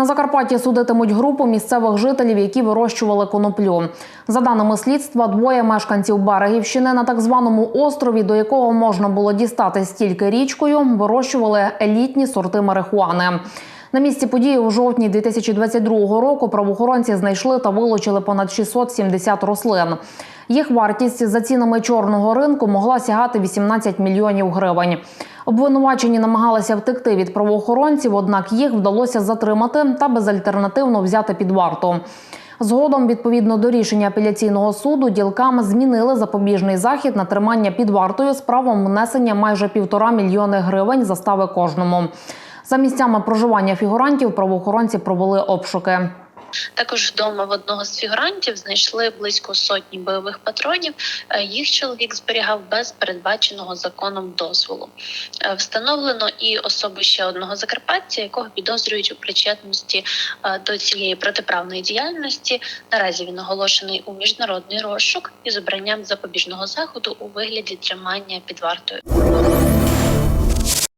На Закарпатті судитимуть групу місцевих жителів, які вирощували коноплю. За даними слідства, двоє мешканців Берегівщини на так званому острові, до якого можна було дістатись тільки річкою, вирощували елітні сорти марихуани. На місці події у жовтні 2022 року правоохоронці знайшли та вилучили понад 670 рослин. Їх вартість за цінами чорного ринку могла сягати 18 мільйонів гривень. Обвинувачені намагалися втекти від правоохоронців, однак їх вдалося затримати та безальтернативно взяти під варту. Згодом, відповідно до рішення апеляційного суду, ділкам змінили запобіжний захід на тримання під вартою з правом внесення майже півтора мільйони гривень застави кожному. За місцями проживання фігурантів правоохоронці провели обшуки. Також вдома в одного з фігурантів знайшли близько сотні бойових патронів. Е, Їх чоловік зберігав без передбаченого законом дозволу. Е, Встановлено і особу ще одного закарпатця, якого підозрюють у причетності е, до цієї протиправної діяльності. Наразі він оголошений у міжнародний розшук із обранням запобіжного заходу у вигляді тримання під вартою.